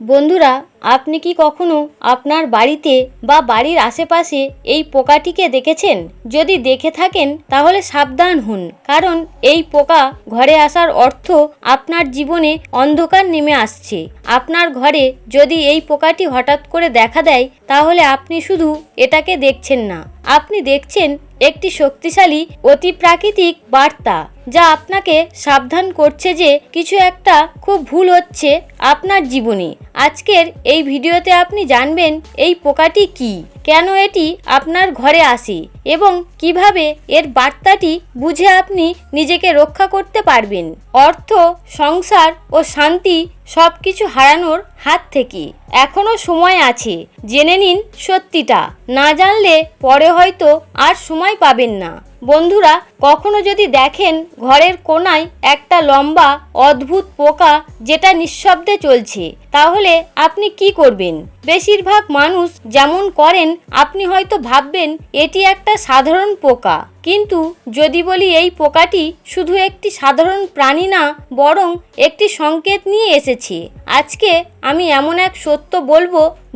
বন্ধুরা, আপনি কি কখনো আপনার বাড়িতে বা বাড়ির আশেপাশে এই পোকাটিকে দেখেছেন? যদি দেখে থাকেন, তাহলে সাবধান হন, কারণ এই পোকা ঘরে আসার অর্থ আপনার জীবনে অন্ধকার নেমে আসছে। আপনার ঘরে যদি এই পোকাটি হঠাৎ করে দেখা দেয়, তাহলে আপনি শুধু এটাকে দেখছেন না। আপনি দেখছেন একটি শক্তিশালী অতি প্রাকৃতিক বার্তা। যা আপনাকে সাবধান করছে যে কিছু একটা খুব ভুল হচ্ছে আপনার জীবনে। আজকের এই ভিডিওতে আপনি জানবেন এই পোকাটি কি, কেন এটি আপনার ঘরে আসে এবং কীভাবে এর বার্তাটি বুঝে আপনি নিজেকে রক্ষা করতে পারবেন। অর্থ, সংসার ও শান্তি সব কিছু হারানোর হাত থেকে এখনও সময় আছে। জেনে নিন সত্যিটা। না জানলে পরে হয়তো আর সময় পাবেন না। বন্ধুরা কখনো যদি দেখেন ঘরের কোনায় একটা লম্বা, অদ্ভুত পোকা যেটা নিঃশব্দে চলছে, তাহলে আপনি কি করবেন? বেশিরভাগ মানুষ যেমন করেন, আপনি হয়তো ভাববেন এটি একটা সাধারণ পোকা। কিন্তু যদি বলি এই পোকাটি শুধু একটি সাধারণ প্রাণী না, বরং একটি সংকেত নিয়ে এসেছে। আজকে আমি এমন এক সত্য বলব,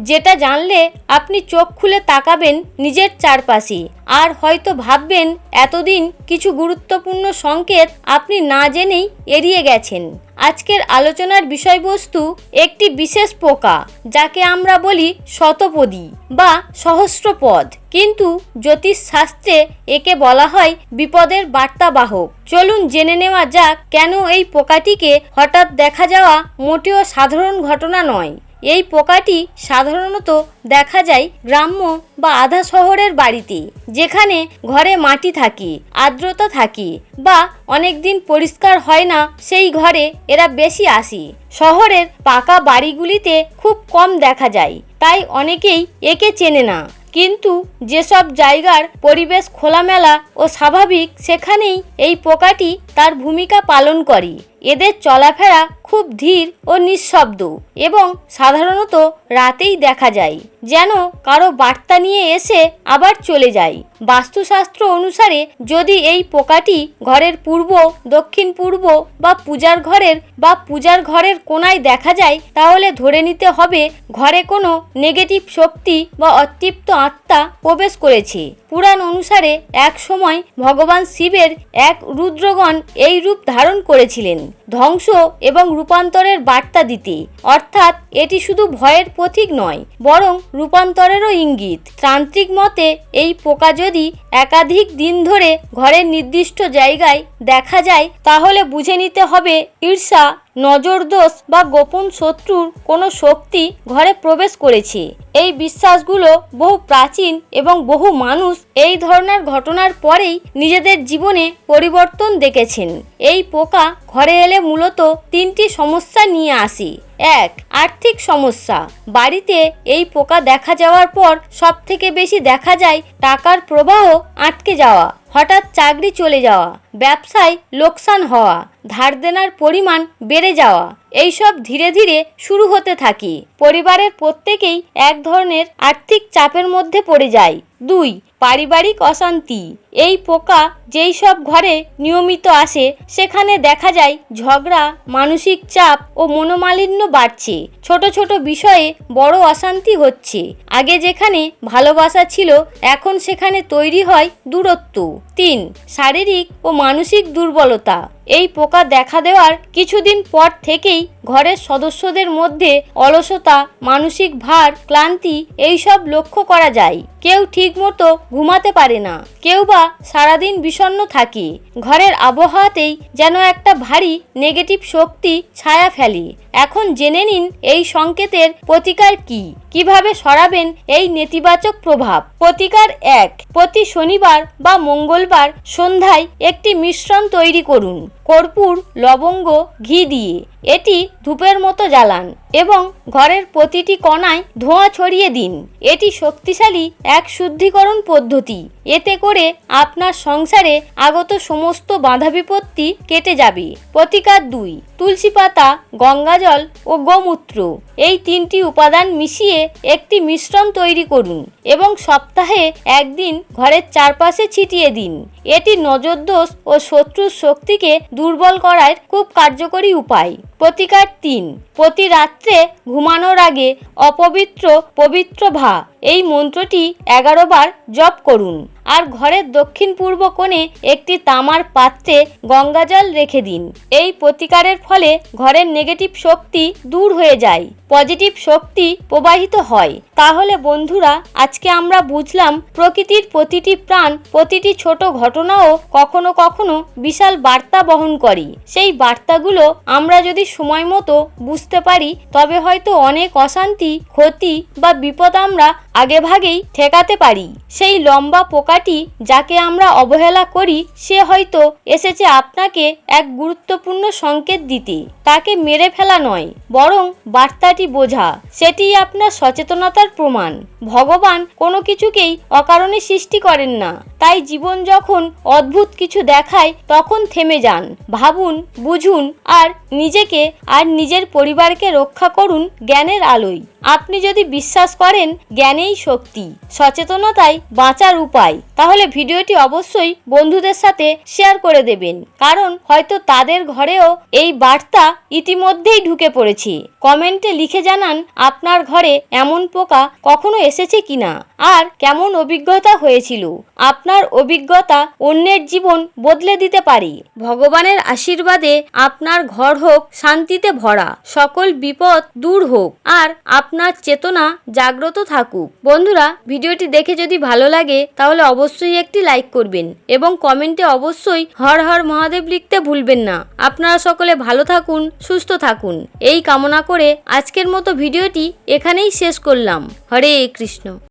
যেটা জানলে আপনি চোখ খুলে তাকাবেন নিজের চারপাশে, আর হয়তো ভাববেন এতদিন কিছু গুরুত্বপূর্ণ সংকেত আপনি না জেনেই এড়িয়ে গেছেন। আজকের আলোচনার বিষয়বস্তু একটি বিশেষ পোকা, যাকে আমরা বলি শতপদী বা সহস্রপদ। কিন্তু জ্যোতিষ শাস্ত্রে একে বলা হয় বিপদের বার্তাবাহক। চলুন জেনে নেওয়া যাক কেন এই পোকাটিকে হঠাৎ দেখা যাওয়া মোটেও সাধারণ ঘটনা নয়। এই পোকাটি সাধারণত দেখা যায় গ্রাম্য বা আধা শহরের বাড়িতে, যেখানে ঘরে মাটি থাকে, আর্দ্রতা থাকে বা অনেক দিন পরিষ্কার হয় না, সেই ঘরে এরা বেশি আসে। শহরের পাকা বাড়িগুলিতে খুব কম দেখা যায়, তাই অনেকেই একে চেনে না। কিন্তু যেসব জায়গার পরিবেশ খোলামেলা ও স্বাভাবিক, সেখানেই এই পোকাটি তার ভূমিকা পালন করে। এদের চলাফেরা খুব ধীর ও নিঃশব্দ এবং সাধারণত রাতেই দেখা যায়, যেন কারও বার্তা নিয়ে এসে আবার চলে যায়। বাস্তুশাস্ত্র অনুসারে যদি এই পোকাটি ঘরের পূর্ব, দক্ষিণ পূর্ব বা পূজার ঘরের বা পূজার ঘরের কোনায় দেখা যায়, তাহলে ধরে নিতে হবে ঘরে কোনো নেগেটিভ শক্তি বা অতৃপ্ত আত্মা প্রবেশ করেছে। পুরাণ অনুসারে এক সময় ভগবান শিবের এক রুদ্রগণ এই রূপ ধারণ করেছিলেন। ধ্বংস এবং রূপান্তরের বার্তা দিতে। অর্থাৎ এটি শুধু ভয়ের প্রতীক নয়, বরং রূপান্তরেরও ইঙ্গিত। তান্ত্রিক মতে এই পোকা যদি একাধিক দিন ধরে ঘরের নির্দিষ্ট জায়গায় দেখা যায়, তাহলে বুঝে নিতে হবে ঈর্ষা নজরদোষ বা গোপন শত্রুর কোনো শক্তি ঘরে প্রবেশ করেছে। এই বিশ্বাসগুলো বহু প্রাচীন এবং বহু মানুষ এই ধরনের ঘটনার পরেই নিজেদের জীবনে পরিবর্তন দেখেছেন। এই পোকা ঘরে এলে মূলত তিনটি সমস্যা নিয়ে আসে। এক আর্থিক সমস্যা। বাড়িতে এই পোকা দেখা যাওয়ার পর সব থেকে বেশি দেখা যায় টাকার প্রবাহ আটকে যাওয়া, হঠাৎ চাকরি চলে যাওয়া, ব্যবসায় লোকসান হওয়া, ধার দেনার পরিমাণ বেড়ে যাওয়া, এইসব ধীরে ধীরে শুরু হতে থাকে। পরিবারের প্রত্যেকেই এক ধরনের আর্থিক চাপের মধ্যে পড়ে যায়। দুই, পারিবারিক অশান্তি। এই পোকা যেই সব ঘরে নিয়মিত আসে, সেখানে দেখা যায় ঝগড়া, মানসিক চাপ ও মনোমালিন্য বাড়ছে। ছোট ছোট বিষয়ে বড় অশান্তি হচ্ছে। আগে যেখানে ভালোবাসা ছিল, এখন সেখানে তৈরি হয় দূরত্ব। তিন, শারীরিক ও মানসিক দুর্বলতা। এই পোকা দেখা দেওয়ার কিছুদিন পর থেকেই ঘরের সদস্যদের মধ্যে অলসতা, মানসিক ভার, ক্লান্তি, এইসব লক্ষ্য করা যায়। কেউ ঠিকমতো ঘুমাতে পারে না। কেউ বা সারাদিন বিষণ্ন থাকি। ঘরের আবহাওয়াতেই যেন একটা ভারী নেগেটিভ শক্তি ছায়া ফেলে। এখন জেনে নিন এই সংকেতের প্রতিকার কি। কীভাবে সরাবেন এই নেতিবাচক প্রভাব? প্রতিকার এক, প্রতি শনিবার বা মঙ্গলবার সন্ধ্যায় একটি মিশ্রণ তৈরি করুন। কর্পূর, লবঙ্গ, ঘি দিয়ে। এটি ধূপের মতো জ্বালান এবং ঘরের প্রতিটি কণায় ধোঁয়া ছড়িয়ে দিন। এটি শক্তিশালী এক শুদ্ধিকরণ পদ্ধতি। এতে করে আপনার সংসারে আগত সমস্ত বাধা বিপত্তি কেটে যাবে। প্রতিকার দুই তুলসী পাতা গঙ্গাজল ও গোমূত্র। এই তিনটি উপাদান মিশিয়ে একটি মিশ্রণ তৈরি করুন এবং সপ্তাহে একদিন ঘরের চারপাশে ছিটিয়ে দিন। এটি নজরদোষ ও শত্রুর শক্তিকে দুর্বল করার খুব কার্যকরী উপায়। প্রতিকার তিন, প্রতি রাত্রে ঘুমানোর আগে অপবিত্র, পবিত্র ভা। এই মন্ত্রটি এগারো বার জপ করুন। আর ঘরের দক্ষিণ পূর্ব কোণে একটি তামার পাত্রে গঙ্গাজল রেখে দিন। এই প্রতিকারের ফলে ঘরের নেগেটিভ শক্তি দূর হয়ে যায়। পজিটিভ শক্তি প্রবাহিত হয়। তাহলে বন্ধুরা, আজকে আমরা বুঝলাম প্রকৃতির প্রতিটি প্রাণ, প্রতিটি ছোট ঘটনাও কখনো কখনো বিশাল বার্তা বহন করে। সেই বার্তাগুলো আমরা যদি সময় মতো বুঝতে পারি, তবে হয়তো অনেক অশান্তি, ক্ষতি বা বিপদ আমরা আগেভাগেই ঠেকাতে পারি। সেই লম্বা পোকাটি যাকে আমরা অবহেলা করি, সে হয়তো এসেছে আপনাকে এক গুরুত্বপূর্ণ সংকেত দিতে। তাকে মেরে ফেলা নয়, বরং বার্তাটি বোঝা সেটি আপনার সচেতনতার প্রমাণ। ভগবান কোনো কিছুকেই অকারণে সৃষ্টি করেন না। তাই জীবন যখন অদ্ভুত কিছু দেখায়, তখন থেমে যান। ভাবুন, বুঝুন আর নিজেকে আর নিজের পরিবারকে রক্ষা করুন জ্ঞানের আলোয়। আপনি যদি বিশ্বাস করেন, জ্ঞানেই শক্তি। সচেতনতাই বাঁচার উপায়। তাহলে ভিডিওটি অবশ্যই বন্ধুদের সাথে শেয়ার করে দেবেন। কারণ হয়তো তাদের ঘরেও এই বার্তা ইতিমধ্যেই ঢুকে পড়েছে। কমেন্টে লিখে জানান, আপনার ঘরে এমন পোকা কখনো এসেছে কিনা? আর কেমন অভিজ্ঞতা হয়েছিল? আপনার অভিজ্ঞতা অন্যের জীবন বদলে দিতে পারে। ভগবানের আশীর্বাদে আপনার ঘর হোক, শান্তিতে ভরা। সকল বিপদ দূর হোক। আর আপনার চেতনা জাগ্রত থাকুক। বন্ধুরা, ভিডিওটি দেখে যদি ভালো লাগে, তাহলে অবশ্যই একটি লাইক করবেন এবং কমেন্টে অবশ্যই হর হর মহাদেব লিখতে ভুলবেন না। আপনারা সকলে ভালো থাকুন, সুস্থ থাকুন। এই কামনা করে আজকের মতো ভিডিওটি এখানেই শেষ করলাম। হরে কৃষ্ণ।